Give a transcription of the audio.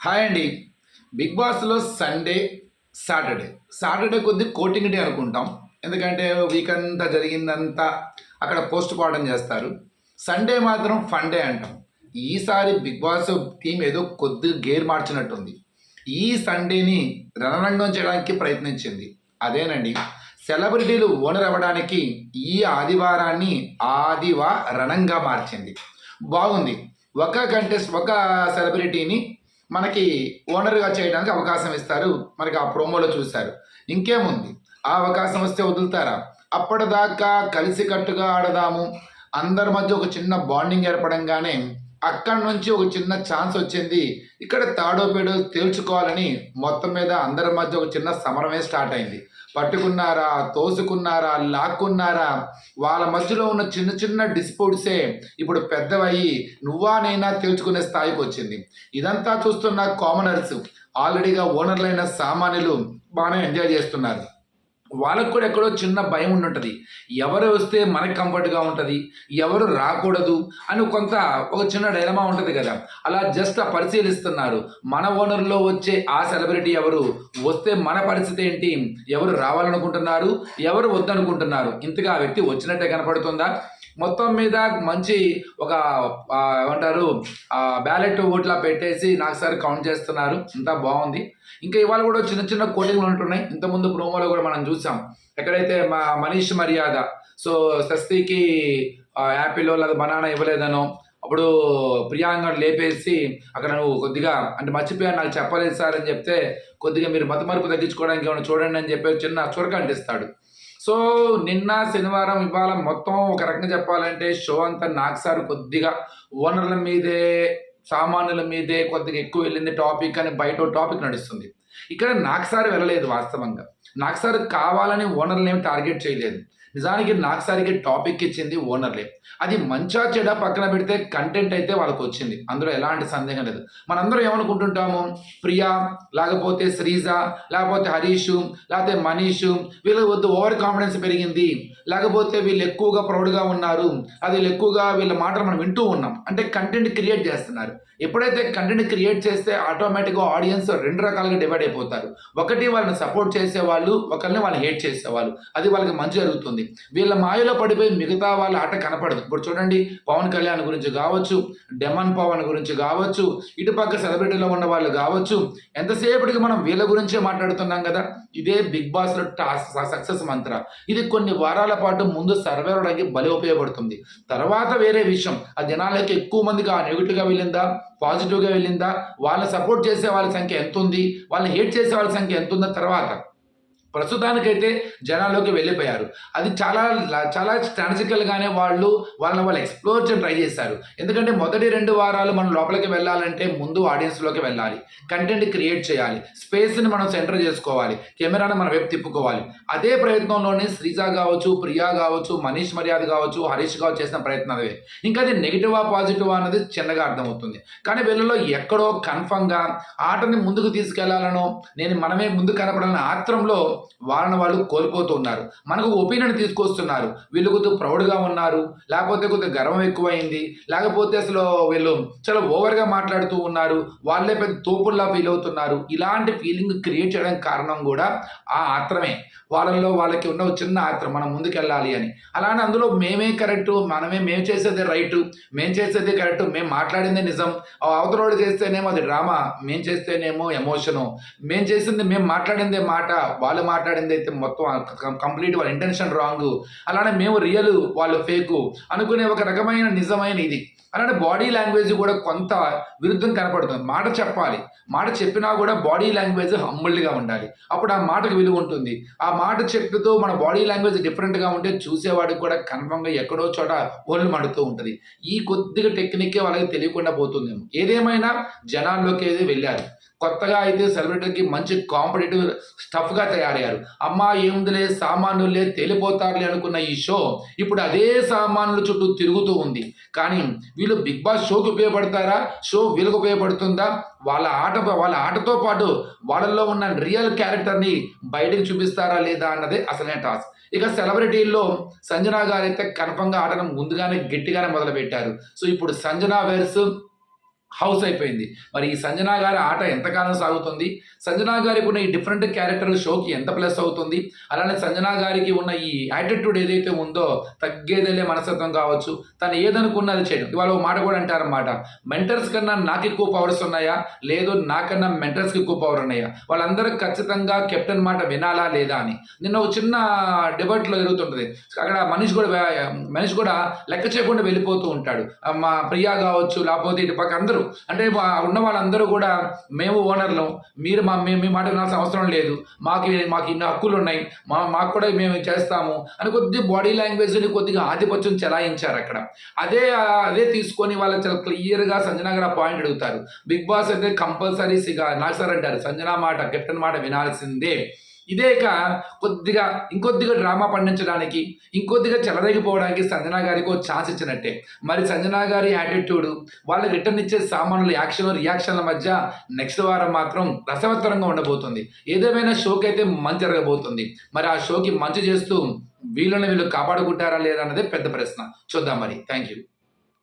Hi అండి. Big బాస్లో Sunday Saturday. Saturday కొద్ది కోటింగ్ డే అనుకుంటాం. ఎందుకంటే వీక్ అంతా జరిగిందంతా అక్కడ పోస్ట్ మార్టం చేస్తారు. సండే మాత్రం ఫన్ డే అంటాం. ఈసారి బిగ్ బాస్ టీం ఏదో కొద్ది గేర్ మార్చినట్టుంది. ఈ సండేని రణరంగం చేయడానికి ప్రయత్నించింది. అదేనండి. సెలబ్రిటీలు ఓనర్ అవ్వడానికి ఈ ఆదివారాన్ని ఆదివారణంగా మార్చింది. బాగుంది. ఒక కంటెస్ట్ ఒక సెలబ్రిటీని మనకి ఓనర్గా చేయడానికి అవకాశం ఇస్తారు. మనకి ఆ ప్రోమోలో చూశారు. ఇంకేముంది? ఆ అవకాశం వస్తే వదులుతారా? అప్పటిదాకా కలిసికట్టుగా ఆడదాము. అందరి మధ్య ఒక చిన్న బాండింగ్ ఏర్పడంగానే అక్కడి నుంచి ఒక చిన్న ఛాన్స్ వచ్చింది. ఇక్కడ తాడోపేడు తేల్చుకోవాలని మొత్తం మీద అందరి మధ్య ఒక చిన్న సమరమే స్టార్ట్ అయింది. పట్టుకున్నారా తోసుకున్నారా లాక్కున్నారా? వాళ్ళ మధ్యలో ఉన్న చిన్న చిన్న డిస్ప్యూట్సే ఇప్పుడు పెద్దవయ్యి నువ్వా నైనా తేల్చుకునే స్థాయికి వచ్చింది. ఇదంతా చూస్తున్న కామనర్స్ ఆల్రెడీగా ఓనర్లైన సామాన్యులు బాగానే ఎంజాయ్ చేస్తున్నారు. వాళ్ళకు కూడా ఎక్కడో చిన్న భయం ఉండుంటుంది. ఎవరు వస్తే మనకి కంఫర్ట్గా ఉంటుంది ఎవరు రాకూడదు అని కొంత ఒక చిన్న డైలమా ఉంటుంది కదా. అలా జస్ట్ ఆ పరిశీలిస్తున్నారు. మన ఓనర్లో వచ్చే ఆ సెలబ్రిటీ ఎవరు? వస్తే మన పరిస్థితి ఏంటి? ఎవరు రావాలనుకుంటున్నారు? ఎవరు వద్దనుకుంటున్నారు? ఇంతగా ఆ వ్యక్తి వచ్చినట్టే కనపడుతుందా? మొత్తం మీద మంచి ఒక ఏమంటారు బ్యాలెట్ ఓట్లా పెట్టేసి నాకు సార్ కౌంట్ చేస్తున్నారు. అంతా బాగుంది. ఇంకా ఇవాళ కూడా చిన్న చిన్న కోటింగ్లు ఉంటున్నాయి. ఇంతకుముందు ప్రోమోలో కూడా మనం చూసాం. ఎక్కడైతే మా మనీష్ మర్యాద సో స్వస్తికి యాపిల్ లేదా బనానా ఇవ్వలేదనో అప్పుడు ప్రియాంక లేపేసి అక్కడ నువ్వు కొద్దిగా అంటే మర్చిపోయాను నాకు చెప్పలేదు సార్ అని చెప్తే కొద్దిగా మీరు మతమరుపు తగ్గించుకోవడానికి ఏమైనా చూడండి అని చెప్పి చిన్న చురక అంటిస్తాడు. సో నిన్న శనివారం ఇవాళ మొత్తం ఒక రకంగా చెప్పాలంటే షో అంతా నాకు సార్ కొద్దిగా ఓనర్ల మీదే సామాన్యుల మీదే కొద్దిగా ఎక్కువ వెళ్ళింది టాపిక్ అని బయట టాపిక్ నడుస్తుంది. ఇక్కడ నాకు సార్ వెళ్ళలేదు వాస్తవంగా. నాకు సార్ కావాలని ఓనర్లు ఏమి టార్గెట్ చేయలేదు. నిజానికి నాకుసారికి టాపిక్ ఇచ్చింది ఓనర్లే అది మంచా చెడ పక్కన పెడితే కంటెంట్ అయితే వాళ్ళకి వచ్చింది. అందులో ఎలాంటి సందేహం లేదు. మనందరం ఏమనుకుంటుంటాము? ప్రియా లేకపోతే శ్రీజ లేకపోతే హరీష్ లేకపోతే మనీష్ వీళ్ళకి వద్దు ఓవర్ కాన్ఫిడెన్స్ పెరిగింది. లేకపోతే వీళ్ళు ఎక్కువగా ప్రౌడ్గా ఉన్నారు. అది వీళ్ళు ఎక్కువగా వీళ్ళ మాటలు మనం వింటూ ఉన్నాం. అంటే కంటెంట్ క్రియేట్ చేస్తున్నారు. ఎప్పుడైతే కంటెంట్ క్రియేట్ చేస్తే ఆటోమేటిక్గా ఆడియన్స్ రెండు రకాలుగా డివైడ్ అయిపోతారు. ఒకటి వాళ్ళని సపోర్ట్ చేసేవాళ్ళు ఒకరిని వాళ్ళని హేట్ చేసేవాళ్ళు. అది వాళ్ళకి మంచి జరుగుతుంది. వీళ్ళ మాయలో పడిపోయి మిగతా వాళ్ళ ఆట కనపడదు. ఇప్పుడు చూడండి పవన్ కళ్యాణ్ గురించి కావచ్చు డెమన్ పవన్ గురించి కావచ్చు ఇటుపక్క సెలబ్రిటీలో ఉన్న వాళ్ళు కావచ్చు ఎంతసేపటికి మనం వీళ్ళ గురించే మాట్లాడుతున్నాం కదా? ఇదే బిగ్ బాస్లో టాస్ సక్సెస్ మంత్ర. ఇది కొన్ని వారాల పాటు ముందు సర్వేరడానికి బలి ఉపయోగపడుతుంది. తర్వాత వేరే విషయం. ఆ జనాలకి ఎక్కువ మందికి ఆ నెగిటివ్గా వెళ్ళిందా? పాజిటివ్గా వెళ్ళిందా? వాళ్ళని సపోర్ట్ చేసే వాళ్ళ సంఖ్య ఎంత ఉంది వాళ్ళని హేట్ చేసే వాళ్ళ సంఖ్య ఎంత ఉందో తర్వాత ప్రస్తుతానికైతే జనాల్లోకి వెళ్ళిపోయారు. అది చాలా చాలా స్ట్రాటజికల్గానే వాళ్ళు వాళ్ళని వాళ్ళు ఎక్స్ప్లోర్ చేయడం ట్రై చేశారు. ఎందుకంటే మొదటి రెండు వారాలు మనం లోపలికి వెళ్ళాలంటే ముందు ఆడియన్స్లోకి వెళ్ళాలి. కంటెంట్ క్రియేట్ చేయాలి. స్పేస్ని మనం సెంటర్ చేసుకోవాలి. కెమెరాను మన వైపు తిప్పుకోవాలి. అదే ప్రయత్నంలోనే శ్రీజ కావచ్చు ప్రియా కావచ్చు మనీష్ మర్యాద కావచ్చు హరీష్ కావచ్చు చేసిన ప్రయత్నం అదే. ఇంకా అది నెగిటివా పాజిటివా అన్నది చిన్నగా అర్థమవుతుంది. కానీ వీళ్ళలో ఎక్కడో కన్ఫర్మ్గా ఆటని ముందుకు తీసుకెళ్ళాలనో నేను మనమే ముందు కనపడాలని ఆత్రంలో వాళ్ళని వాళ్ళు కోల్పోతూ ఉన్నారు. మనకు ఒపీనియన్ తీసుకొస్తున్నారు. వీళ్ళు కొద్దిగా ప్రౌడ్గా ఉన్నారు. లేకపోతే కొద్దిగా గర్వం ఎక్కువైంది. లేకపోతే అసలు వీళ్ళు చాలా ఓవర్గా మాట్లాడుతూ ఉన్నారు. వాళ్ళే పెద్ద తోపుల్లా ఫీల్ అవుతున్నారు. ఇలాంటి ఫీలింగ్ క్రియేట్ చేయడానికి కారణం కూడా ఆ ఆత్రమే. వాళ్ళల్లో వాళ్ళకి ఉన్న చిన్న ఆత్రం మనం ముందుకెళ్ళాలి అని. అలానే అందులో మేమే కరెక్టు మనమే మేము చేసేదే రైటు మేము చేసేదే కరెక్ట్ మేము మాట్లాడిందే నిజం. ఆ అవతలోడు చేస్తేనేమో అది డ్రామా మేము చేస్తేనేమో ఎమోషను మేము చేసింది మేము మాట్లాడిందే మాట వాళ్ళు మాట్లాడింది అయితే మొత్తం కంప్లీట్ వాళ్ళ ఇంటెన్షన్ రాంగ్ అలానే మేము రియల్ వాళ్ళు ఫేకు అనుకునే ఒక రకమైన నిజమైన ఇది. అలానే బాడీ లాంగ్వేజ్ కూడా కొంత విరుద్ధం కనపడుతుంది. మాట చెప్పాలి. మాట చెప్పినా కూడా బాడీ లాంగ్వేజ్ హంబుల్డ్గా ఉండాలి. అప్పుడు ఆ మాటకు విలువ ఉంటుంది. ఆ మాట చెప్తూ మన బాడీ లాంగ్వేజ్ డిఫరెంట్గా ఉంటే చూసేవాడికి కూడా కన్ఫర్మ్గా ఎక్కడో చోట ఒళ్ళు మడుతూ ఉంటుంది. ఈ కొద్దిగా టెక్నిక్కే వాళ్ళకి తెలియకుండా పోతుందేమో. ఏదేమైనా జనాల్లోకి అయితే వెళ్ళారు కొత్తగా అయితే సెలబ్రిటీకి మంచి కాంపిటేటివ్ స్టఫ్గా తయారయ్యారు. అమ్మా ఏముందిలే సామాన్యులే తేలిపోతారులే అనుకున్న ఈ షో ఇప్పుడు అదే సామాన్యుల చుట్టూ తిరుగుతూ ఉంది. కానీ వీళ్ళు బిగ్ బాస్ షోకి ఉపయోగపడతారా? షో వీళ్ళకి ఉపయోగపడుతుందా? వాళ్ళ ఆట వాళ్ళ ఆటతో పాటు వాళ్ళల్లో ఉన్న రియల్ క్యారెక్టర్ని బయటకు చూపిస్తారా లేదా అన్నదే అసలైన టాస్క్. ఇక సెలబ్రిటీల్లో సంజనా గారు అయితే కన్ఫర్మ్గా ఆటను ముందుగానే గట్టిగానే మొదలుపెట్టారు. సో ఇప్పుడు సంజనా వెర్స్ హౌస్ అయిపోయింది. మరి ఈ సంజనా గారి ఆట ఎంతకాలం సాగుతుంది? సంజనా గారికి ఉన్న ఈ డిఫరెంట్ క్యారెక్టర్ షోకి ఎంత ప్లస్ అవుతుంది? అలానే సంజనా గారికి ఉన్న ఈ యాటిట్యూడ్ ఏదైతే ఉందో తగ్గేదేలే మనస్తత్వం కావచ్చు. తను ఏదనుకున్నది చేయడం ఇవాళ ఒక మాట కూడా అంటారన్నమాట. మెంటర్స్ కన్నా నాకు ఎక్కువ పవర్స్ ఉన్నాయా? లేదు నాకన్నా మెంటర్స్కి ఎక్కువ పవర్ ఉన్నాయా? వాళ్ళందరూ ఖచ్చితంగా కెప్టెన్ మాట వినాలా లేదా అని. నిన్న ఒక చిన్న డిబేట్లో జరుగుతుంటుంది. అక్కడ మనిషి కూడా మనిషి కూడా లెక్క చేయకుండా వెళ్ళిపోతూ ఉంటాడు. మా ప్రియా కావచ్చు లేకపోతే ఇటు పక్క అందరూ అంటే ఉన్న వాళ్ళందరూ కూడా మేము ఓనర్లం. మీరు మా మేము మీ మాట వినాల్సిన అవసరం లేదు. మాకు మాకు ఇన్ని హక్కులు ఉన్నాయి మా మాకు కూడా మేము చేస్తాము అని కొద్ది బాడీ లాంగ్వేజ్ని కొద్దిగా ఆధిపత్యం చెలాయించారు అక్కడ. అదే అదే తీసుకొని వాళ్ళు చాలా క్లియర్గా సంజన గారు పాయింట్ అడుగుతారు. బిగ్ బాస్ అయితే కంపల్సరీ సిగా నాకు సార్ అంటారు సంజనా మాట కెప్టెన్ మాట వినాల్సిందే. ఇదే కొద్దిగా ఇంకొద్దిగా డ్రామా పండించడానికి ఇంకొద్దిగా చెలరేగిపోవడానికి సంజనా గారికి ఒక ఛాన్స్ ఇచ్చినట్టే. మరి సంజనా గారి యాటిట్యూడ్ వాళ్ళకి రిటర్న్ ఇచ్చే సామాన్యుల యాక్షన్ రియాక్షన్ల మధ్య నెక్స్ట్ వారం మాత్రం రసవత్తరంగా ఉండబోతుంది. ఏదేమైనా షోకి అయితే మంచి జరగబోతుంది. మరి ఆ షోకి మంచి చేస్తూ వీళ్ళని వీళ్ళు కాపాడుకుంటారా లేదా అన్నదే పెద్ద ప్రశ్న. చూద్దాం మరి. Thank you